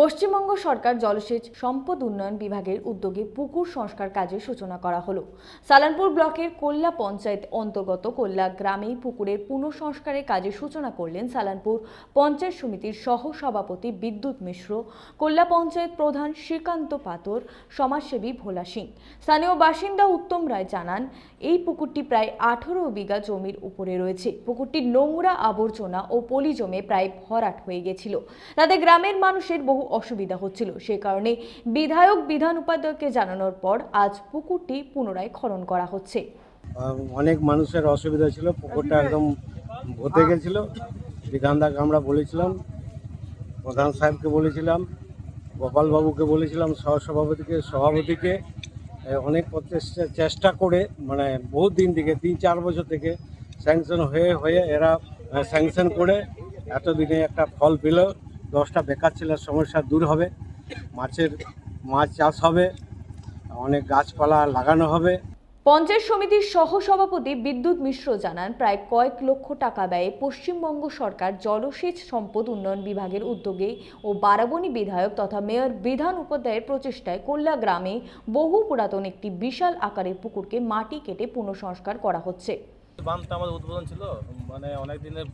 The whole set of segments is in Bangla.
পশ্চিমবঙ্গ সরকার জলসেচ সম্পদ উন্নয়ন বিভাগের উদ্যোগে পুকুর সংস্কার কাজের সূচনা করা হলো। সালানপুর ব্লকের কোল্লা পঞ্চায়েত অন্তর্গত কোল্লা গ্রামেই পুকুরের পুনঃসংস্কারের কাজের সূচনা করলেন সালানপুর পঞ্চায়েত সমিতির সহ সভাপতি বিদ্যুৎ মিশ্র, কোল্লা পঞ্চায়েত প্রধান শ্রীকান্ত পাতর সমাজসেবী ভোলা সিং। স্থানীয় বাসিন্দা উত্তম রায় জানান, এই পুকুরটি প্রায় আঠারো বিঘা জমির উপরে রয়েছে। পুকুরটি নোংরা আবর্জনা ও পলি জমে প্রায় ভরাট হয়ে গেছিল। তাতে গ্রামের মানুষের বহু অসুবিধা হচ্ছিল। সে কারণে বিধায়ক, বিধান উপাধ্যায়কে জানানোর পর আজ পুকুরটি পুনরায় খনন করা হচ্ছে। অনেক মানুষের অসুবিধা ছিল, পুকুরটা একদম ভতে গেছিল। বিধানদাকে আমরা বলেছিলাম, প্রধান সাহেবকে বলেছিলাম, গোপালবাবুকে বলেছিলাম, সহসভাপতিকে, সভাপতিকে অনেক প্রচেষ্টা চেষ্টা করে মানে বহুত দিন থেকে, তিন চার বছর থেকে স্যাংশন হয়ে হয়ে এরা স্যাংশন করে, এতদিনে একটা ফল পেল। দশটা বেকার ছেলের সমস্যা দূর হবে মাছের মাছ চাষ হবে অনেক গাছপালা লাগানো হবে। পঞ্চায়েত সমিতির সহ সভাপতি বিদ্যুৎ মিশ্র জানান প্রায় কয়েক লক্ষ টাকা ব্যয়ে পশ্চিমবঙ্গ সরকার জলসেচ সম্পদ উন্নয়ন বিভাগের উদ্যোগে ও বারাবণী বিধায়ক তথা মেয়র বিধান উপাধ্যায়ের প্রচেষ্টায় কোল্লা গ্রামে বহু পুরাতন একটি বিশাল আকারের পুকুরকে মাটি কেটে পুনঃসংস্কার করা হচ্ছে। বাঁধটা আমাদের উদ্বোধন ছিল মানে অনেক দিনের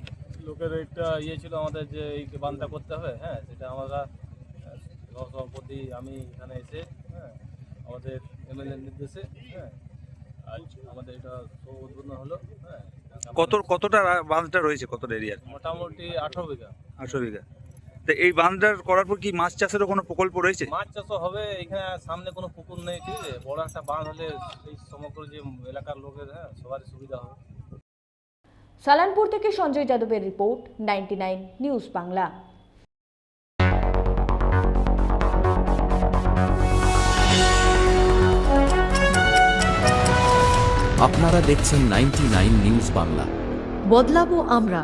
লোকের একটা ইয়ে ছিল আমাদের যে এই বাঁধটা করতে হবে হ্যাঁ সেটা আমরা সভাপতি আমি এখানে এসে হ্যাঁ আমাদের এমএলএ নির্দেশে হ্যাঁ আজ আমাদের এটা উদ্বোধন হলো হ্যাঁ কত কতটা বাঁধটা রয়েছে কতটা এরিয়ার মোটামুটি আঠারো বিঘা। আটশো বিঘা। তো এই বাঁধটার করার পর কি মাছ চাষেরও কোনো প্রকল্প রয়েছে? মাছ চাষও হবে এখানে সামনে কোনো পুকুর নেই ঠিক আছে? বড় একটা বাঁধ হলে এই সমগ্র যে এলাকার লোকের হ্যাঁ সবারই সুবিধা হবে। সালানপুর থেকে সঞ্জয় যাদবের রিপোর্ট নাইনটি নিউজ বাংলা। আপনারা দেখছেন নাইনটি নিউজ বাংলা। বদলাবো আমরা।